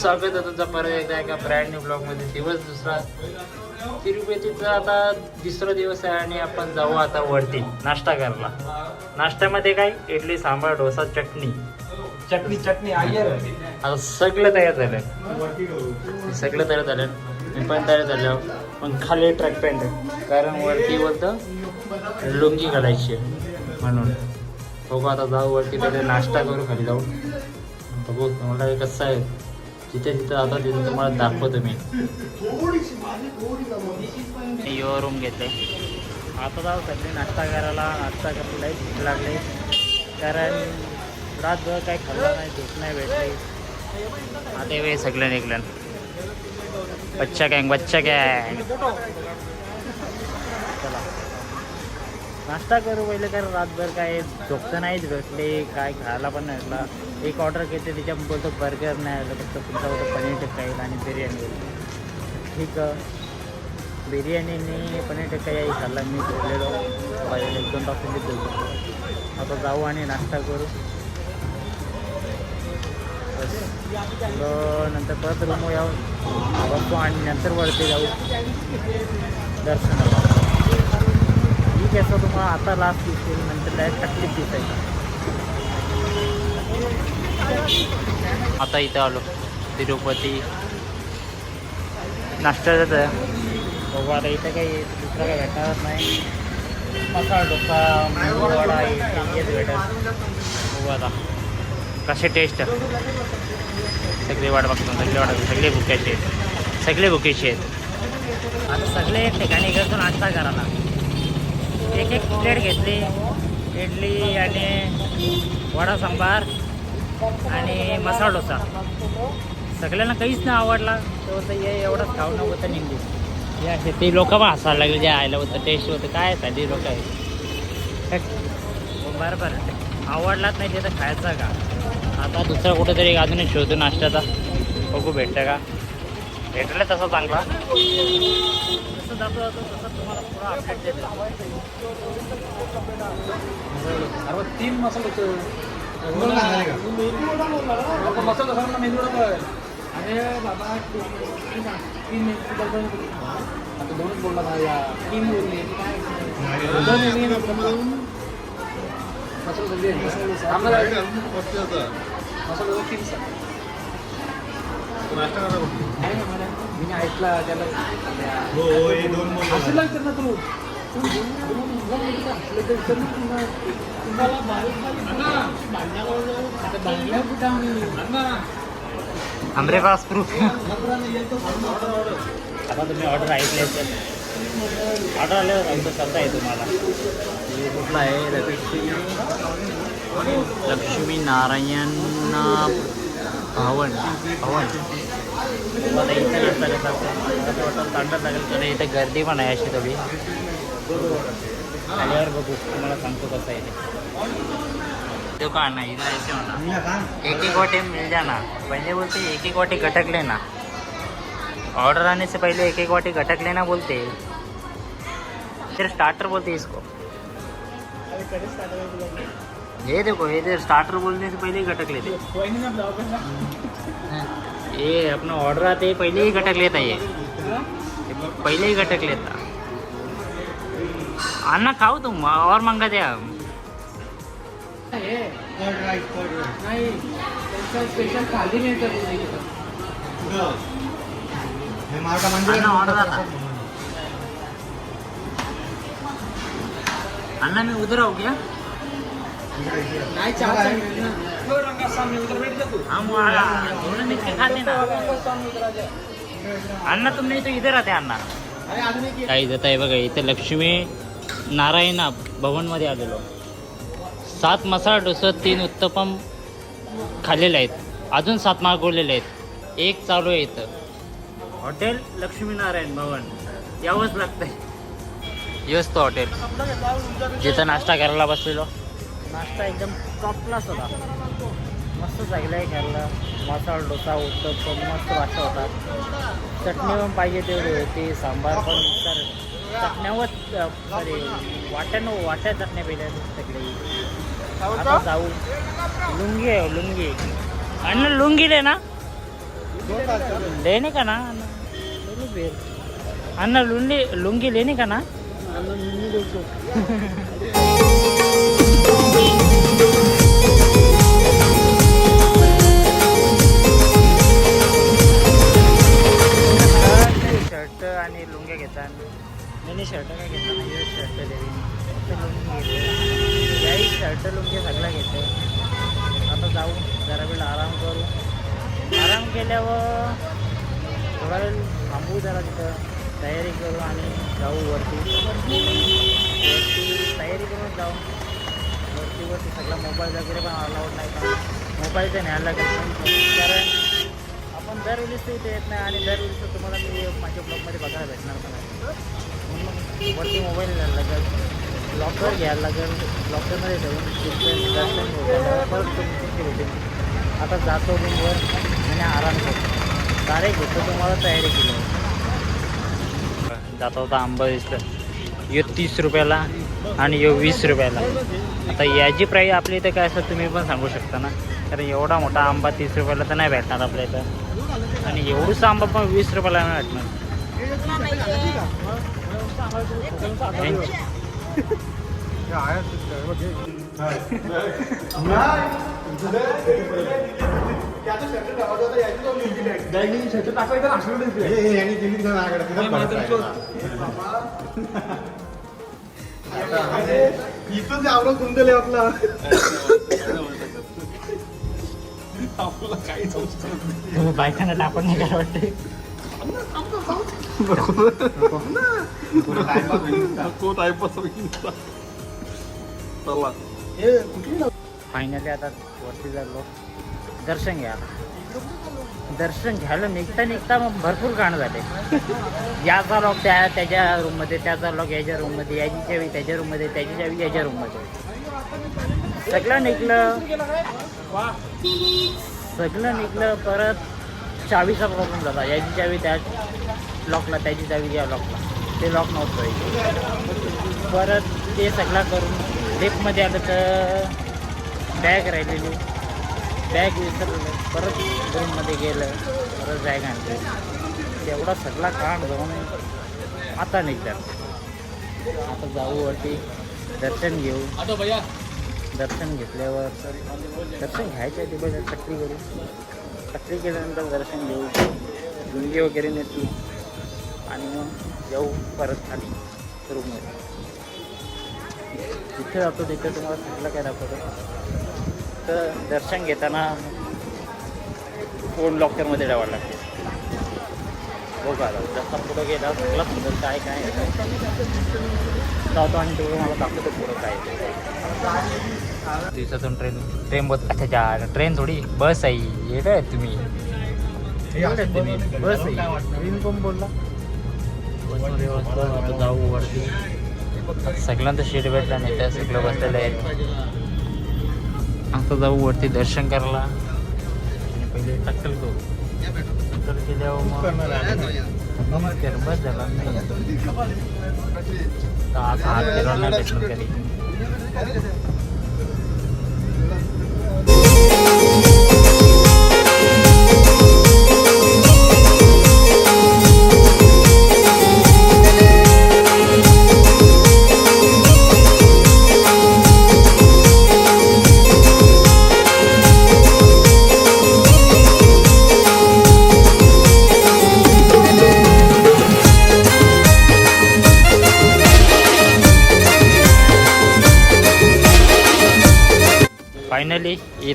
स्वागत आहे तुमचं परत एकदा एका ब्रँड न्यू ब्लॉगमध्ये दिवस दुसरा. तिरुपतीचा आता दुसरा दिवस आहे आणि आपण जाऊ आता वरती नाश्ता करायला. नाश्त्यामध्ये काय? इडली सांबार डोसा चटणी. चटणी चटणी आता सगळं तयार झालं. सगळं तयार झालं. मी पण तयार झालो. पण खाली ट्रॅक पॅन्ट कारण वरती बोलतं लुंगी घालायची म्हणून. बघू आता जाऊ वरती पहिले नाश्ता करू खाली जाऊ. बघू तुम्हाला कसं आहे. जिथे जिथे आता तिथे तुम्हाला दाखवतो मी. यो रूम घेते आता जाऊ सगळे नाश्ता करायला नाश्ता करायला भूक लागले. कारण रातभर काही खाल्लं नाही झोप नाही भेटली. आता वे सगळं निघलं. बच्चा गँग बच्चा गँग. नाश्ता करू पहिले कारण रातभर काय झोपतं नाहीच भेटले काय खायला पण नाही भेटला एक ऑर्डर केली त्याच्या बोलतो बर्गर नाही आलं फक्त तुमचा बोलतो पनीर टिक्का येईल आणि बिर्याणी येईल. ठीक आहे. बिर्याणीने पनीर टिक्का याही खाल्ला मी झोपलेलो. पाहिजे एक दोन तास मी झोपलो आता जाऊ आणि नाश्ता करू. बस. नंतर परत रूम यावं. बघतो आणि नंतर वरती जाऊ. दर्शनाला. आहे सर तुम्हाला आता लास्ट दिसेल नंतर डायरेक्ट तकलीफ दिसायची. आता इथं आलो. तिरुपती. नाश्त्याचं आहे. बघू आता इथं काही दुसरं काही भेटणार नाही. मसाला डोसा वडा हेच भेटत बघू आता. कसे टेस्ट सगळे वाट बघतो सगळे वाट बघतो सगळे भुक्याचे आहेत. सगळे भुकेचे आहेत. आता सगळे एक ठिकाणी करतो नाश्ता करायला एक एक प्लेट घेतली. इडली आणि वडा सांबार आणि मसाला डोसा. सगळ्यांना काहीच नाही आवडला. तर हे ये एवढंच खाऊ नको तर निघली या ते लोक पण हसायला लागले जे आयला होतं टेस्ट होतं काय साधी लोक आहे बरं बरं आवडलाच नाही ते तर खायचा का? आता दुसरा कुठेतरी अजून शोधू नाश्त्याचा बघू भेटतं का? भेटलं तसं चांगला. तसं जातो तसं अरे तीन मसाला मसाला सांग मेंदू अरे बाबा तीन आता दोनच बोलला ना या तीन बोलले. ना मसाला आहे. आम्हाला मसाला तीन सर आहे ना मला मी ऐकला त्याला. तू तू दोन- हसलं तर ना पुन्हा. तुम्हाला बारीक बारीक भांडणावर जाऊ. आता भांडणार कुठं आम्ही हमरे पास प्रूफ आता तुम्ही ऑर्डर ऐकले ऑर्डर आल्यावर सांगतो चालता आहे तुम्हाला हे कुठला आहे? लक्ष्मी लक्ष्मी नारायण भवन भवन गर्दी पण आहे थोडी एक एक मिल जाना पहले बोलते एक एक वाटे गटक लेना ऑर्डर आने से पहले एक एक वाटी घटक लेना बोलते फिर स्टार्टर बोलते इसको। हे देखो ये ते स्टार्टर बोलने से पहले ही घटक लेते ये अपना ऑर्डर आते ही पहले ही घटक लेता ये ये पहले ही घटक लेता अन्ना खाओ तुम और मंगा दे हम अन्ना ऑर्डर आता. अन्ना मैं उधर आऊ क्या? नाही चहा ना. अण्णा तुम नाही तो इधर आते अण्णा. काही जात आहे बघा इथे लक्ष्मी नारायण भवनमध्ये आलेलो. सात मसाला डोसा तीन उत्तपम खाल्लेले आहेत. अजून सात मागवलेले आहेत. एक चालू आहे इथं. हॉटेल लक्ष्मीनारायण भवन. यावंच लागतंय. यस तो हॉटेल. जिथं नाश्ता करायला बसलेलो. नाश्ता एकदम टॉप क्लास होता मस्त चांगलं आहे खायला. मसाला डोसा उत्तपम मस्त वाटत होता. चटणी पण पाहिजे तेवढी होती. सांबार पण तर चटण्यावर सॉरी वाट्यानं वाट्या चटण्या पाहिजे सगळे. आता जाऊ. लुंगी आहे लुंगी. अण्णा लुंगी दे ना. लेने का ना? अन्ना लुंगी लुंगी लेने का ना? आणि लुंग्या घेतात मिनी शर्ट काय घेतला नाही शर्ट देवी. फक्त लुंगी घेते. याही शर्ट लुंगी सगळं घेते. आता जाऊ जरा वेळ आराम करू. आराम केल्यावर थोडा वेळ थांबू जरा तिथं. तयारी करू आणि जाऊ वरती. वरती तयारी करून जाऊ. वरतीवरती सगळा मोबाईल वगैरे पण अलाउड नाही का? मोबाईल ते न्यायला लागेल कारण आपण दर वेळेस इथे येत नाही आणि दर तुम्हाला मी माझ्या ब्लॉगमध्ये बघायला भेटणार पण आहे. म्हणून मग वरती मोबाईल न्यायला लागेल लॉकर घ्यायला लागेल. लॉकरमध्ये ठेवून होतं परत तुमची भेटेल आता जातो रूमवर आणि आराम करतो. डायरेक्ट घेतो तुम्हाला तयारी केली जाता होता आंबा दिसतं यो तीस रुपयाला आणि यो वीस रुपयाला. आता याची प्राईस आपल्या इथं काय असं तुम्ही पण सांगू शकता ना. कारण एवढा मोठा आंबा तीस रुपयाला तर नाही भेटणार आपल्या इथं. आणि एवढं सांबा पण वीस रुपयाला इथून आपलं कुंडले आपला. ना इथं आवडं कुंडले आपला तुम्ही बायकांना टाकून नाही काय वाटते? नको. टाइमपास चला. फायनली आता वरती झालो दर्शन घ्या दर्शन घ्यायला निघता निघता मग भरपूर गाणं झाले. याचा लॉक त्या त्याच्या रूममध्ये त्याचा लॉक याच्या रूममध्ये याची चावी त्याच्या रूममध्ये त्याची चावी याच्या रूममध्ये सगळं निघलं. सगळं निघलं परत चावीचा प्रॉब्लेम झाला. याची चावी त्या लॉकला त्याची चावी या लॉकला ते लॉक नव्हतं परत ते सगळं करून लिफ्टमध्ये आलं तर बॅग राहिलेली. बॅग विसरलं. परत रूममध्ये गेलं. परत बॅग आणली. तेवढा सगळा काम जाऊन आता निघतात. आता जाऊ वरती. दर्शन घेऊ. दर्शन घेतल्यावर दर्शन घ्यायचं आहे तिथे चक्री करू चक्री केल्यानंतर दर्शन घेऊ. गुंगी वगैरे नेतो. आणि मग जाऊ परत खाली रूममध्ये जिथे जातो तिथे तुम्हाला सगळं काय दाखवतो. तर दर्शन घेताना फोन लॉकरमध्ये ठेवायला लागते. बघा जसा पुढं गेला सगळं पुढं काय काय जातो आणि तेवढं मला दाखवतो पुढं काय दिवसातून ट्रेन ट्रेन बस अच्छा ट्रेन थोडी. बस आहे. येत आहे तुम्ही? तुम्ही. बस आहे. ट्रेन कोण बोलला? जाऊ वरती. सगळ्यांचं सीट भेटला नाही. त्या सगळं बसलेलं आहे आता जाऊ वरती दर्शन करायला. आणि पहिले टक्कल करू टक्कल केल्यावर मग. नमस्कार बस झाला. नाही तर आता हात फिरवला नाही भेटणार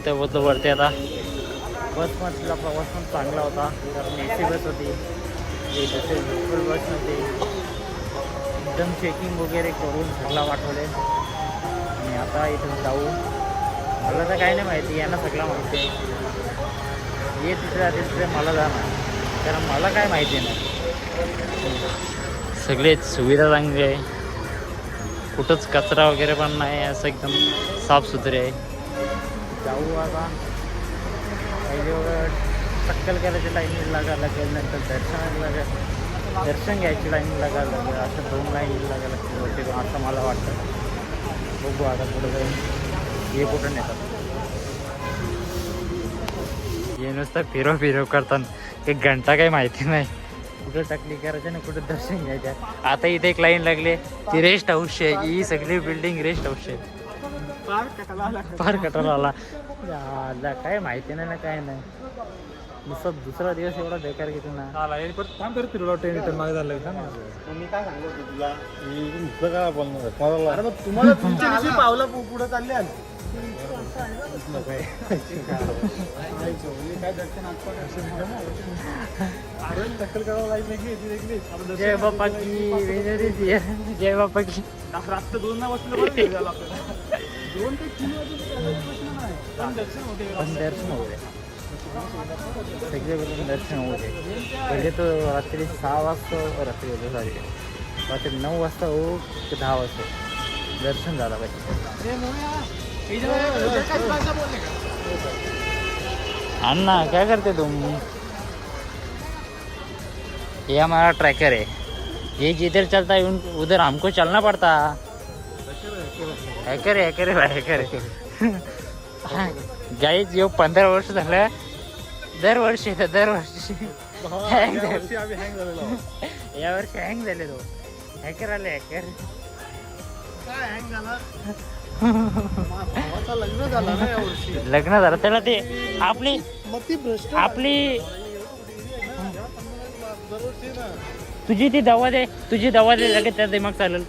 इथं होतं वरती आता. बसमधला प्रवास पण चांगला होता. कारण ए सी बस होती. हे बस नव्हती एकदम चेकिंग वगैरे करून सगळा पाठवले. आणि आता इथून जाऊ. मला तर काही नाही माहिती. यांना सगळं माहिती आहे. ये तिथे जाते तिथे मला जाणार. कारण मला काय माहिती नाही. सगळेच सुविधा चांगली आहे. कुठंच कचरा वगैरे पण नाही. असं एकदम साफसुथरे आहे. जाऊ आता पहिले वगैरे टक्कल करायची लाईन लागायला लागेल नंतर दर्शन लागेल. दर्शन घ्यायची लाईन लागायला लागेल असं दोन लाईन लागायला लागतील असं मला वाटतं. बघू आता पुढे जाऊन. हे कुठं नेतात हे नुसतं फिरव फिरव करतात एक घंटा काही माहिती नाही. कुठं टाकली करायचं ना कुठं दर्शन घ्यायचं. आता इथे एक लाईन लागली ती रेस्ट हाऊस आहे. ही सगळी बिल्डिंग रेस्ट हाऊस आहे. फार कटाला आला. याला काय माहिती नाही ना काय नाही. नुसतं दुसरा दिवस एवढा बेकार घेतो ना. आला परत थांब तरी फिरलो ट्रेन रिटर्न मागे झालं का मी काय सांगतो तुला? मी नुसतं काय बोलणार अरे मग तुम्हाला तुमच्या दिवशी पावलं पुढं चालले आले. दखल करावं लागेल जय बाप्पा की. जय बाप्पा की. रात्र दोन ना वाजता आपल्याला. दोन ते तीन वाजेपर्यंत नाही. पण दर्शन होते पण दर्शन होऊ दे. सगळे बरोबर दर्शन होऊ दे. पहिले तो रात्री सहा वाजता रात्री होतो सॉरी रात्री नऊ वाजता हो की दहा वाजता. दर्शन झालं पाहिजे. अन्ना क्या करते तुम ये हमारा ट्रैकर है ये जिधर चलता है उन- उधर हमको चलना पड़ता. हैकर हैकर है भाई हैकर गाईज येऊ पंधरा वर्ष झालं. दरवर्षी येतं दरवर्षी हँग झालं. यावर्षी हँग झाले तो हॅकर आले हॅकर लग्न झालं ना यावर्षी लग्न झालं. त्याला ते आपली आपली तुझी ती दवा दे तुझी दवा दे लगेच त्या दिमाग चालेल.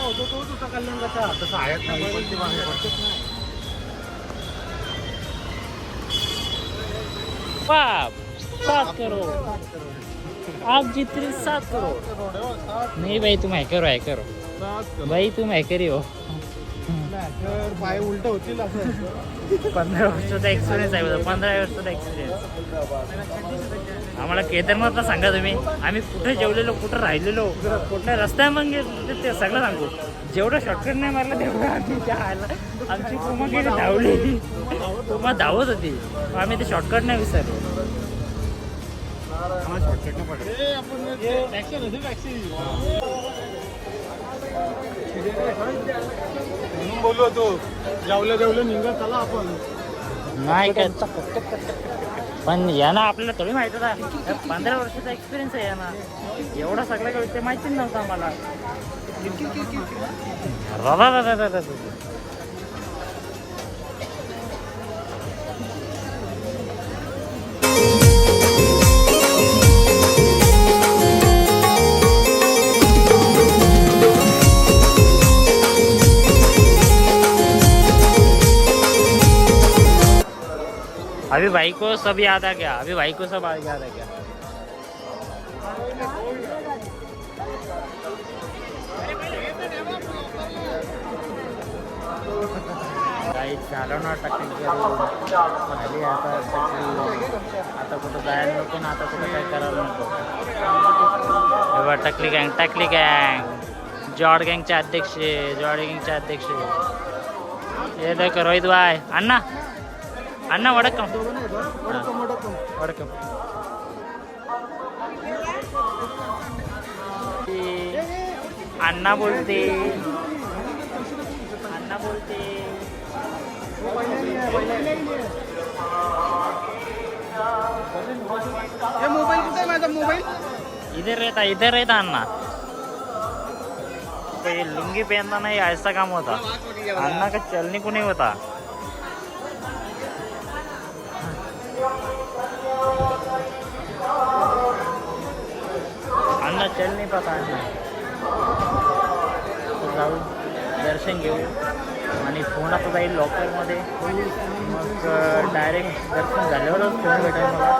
होतो तो तुझा तसं आहेत ना बोलती बाप सात करो आप जितने सात करो नहीं भाई तुम हैकर हो हैकर हो भाई तुम हैकर ही. पाय उलट होतील असं. पंधरा वर्षाचा एक्सपिरियन्स आहे पंधरा वर्षाचा एक्सपिरियन्स आम्हाला केदारनाथला सांगा तुम्ही. आम्ही कुठे जेवलेलो कुठं राहिलेलो कुठल्या रस्त्या मग ते- सगळं सांगू. जेवढं शॉर्टकट नाही मारलं तेवढं आम्ही त्या आयला आमची कुमा गेली धावली. कुमा धावत होती. आम्ही ते शॉर्टकट नाही विसरलो. ए, आपण टॅक्सी नसेल बोललो तो जेवलं जेवलं निघत आला आपण. नाही काय पण यानं आपल्याला थोडी माहीत होता. पंधरा वर्षाचा एक्सपिरियन्स आहे याना. एवढा सगळं गोष्टी ते माहिती नव्हतं आम्हाला. अभी भाई को सब याद आ गया, अभी भाई को सब याद आ गया। टकली नको एवढा टकली गँग टकली गँग। जॉड गँगचे अध्यक्ष जॉड गँगचे अध्यक्ष। हे रोहित भाई अण्णा अण्णा वडक्कम वडक्कम अण्णा बोलते अण्णा बोलते मोबाईल कुठे माझा मोबाईल इधर रहता इधर रहता अन्ना तो ये लुंगी पहनना नहीं ऐसा काम होता अन्ना का चलने को नहीं होता चल नहीं पाता. तो जाऊ दर्शन घेऊ. आणि फोन आता जाईल लॉकरमध्ये मग डायरेक्ट दर्शन झाल्यावरच फोन भेटेल मला.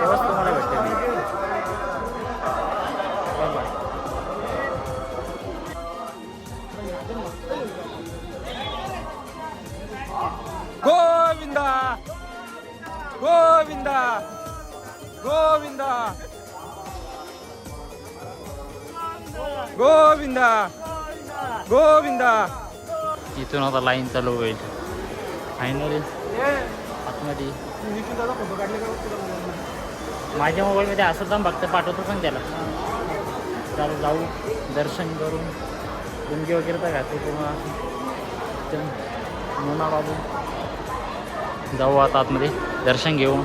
तेव्हाच तुम्हाला भेटेल. गोविंदा गोविंदा. इथून आता लाईन चालू होईल. फायनली आतमध्ये. माझ्या मोबाईलमध्ये असं जाऊन बघतं पाठवतो पण त्याला. चालू जाऊ. दर्शन करून. लुंगी वगैरे तर घातली किंवा मुना बाबू. जाऊ आता आतमध्ये. दर्शन घेऊ.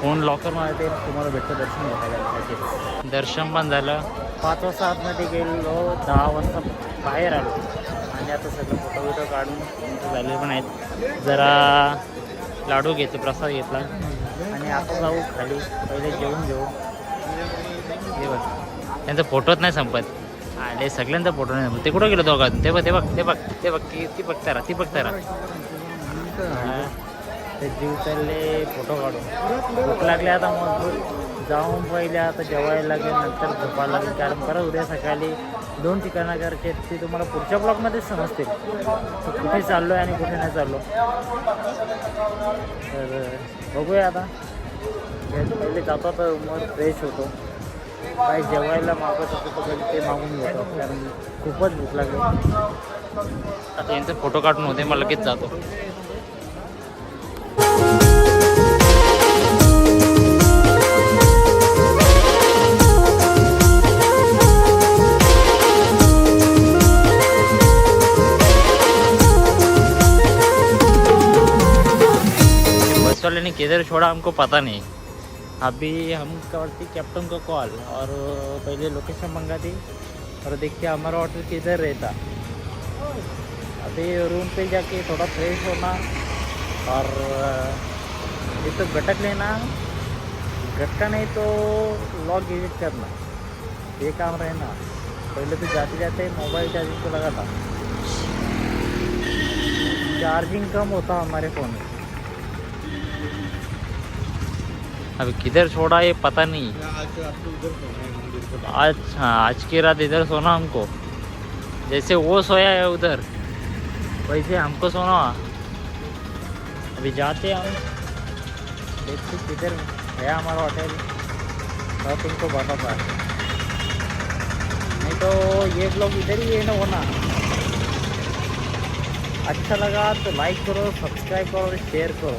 फोन लॉकरमध्ये ते तुम्हाला भेटतं दर्शन घ्यायला दर्शन पण झालं. पाच वाजता आतमध्ये गेलो दहा वाजता बाहेर आलो. आणि आता सगळं फोटो बिटो काढून आमचे झाले पण आहेत. जरा लाडू घेतो प्रसाद घेतला. आणि आता जाऊ खाली. पहिले जेवून घेऊ. हे बघ. त्यांचा फोटोच नाही संपत. आले सगळ्यांचा फोटो नाही संपत. ते कुठं गेलो दोघात ते बघ ते बघ ते बघ ते बघ ती ती बघता राहा ती बघता राहा. ते जीव चालले फोटो काढून. भूक लागली आता मग. जाऊन पहिले आता जेवायला लागेल नंतर झोपायला लागेल. कारण परत उद्या सकाळी दोन ठिकाणं करायचे ते तुम्हाला पुढच्या ब्लॉकमध्येच समजतील. कुठे चाललो आहे आणि कुठे नाही चाललो. तर बघूया आता. पहिले जातो तर मग फ्रेश होतो. काय जेवायला मागत होतो तर ते मागून घेतो कारण खूपच भूक लागली. आता यांचे फोटो काढून होते मग लगेच जातो. किधर छोड़ा हमको पता नहीं। अभी हम करती कैप्टन को कॉल और पहले लोकेशन मंगा दी और देखते हमारा होटल किधर रहता। अभी रूम पे जाके थोड़ा फ्रेश होना और, ये तो गटक लेना। गटका नहीं तो लॉक एडिट करना। ये काम रहना। पहले तो जाते जाते मोबाइल चार्जिंग को लगा था। चार्जिंग कम होता हमारे फ़ोन में। अभी किधर छोड़ा ये पता नहीं। आज हाँ आज की रात इधर सोना हमको। जैसे वो सोया है उधर वैसे हमको सोना। अभी जाते हैं हम। देखते किधर है हमारा होटल और तुमको बताता नहीं तो ये ब्लॉग इधर ही है ना होना। अच्छा लगा तो लाइक करो सब्सक्राइब करो और शेयर करो।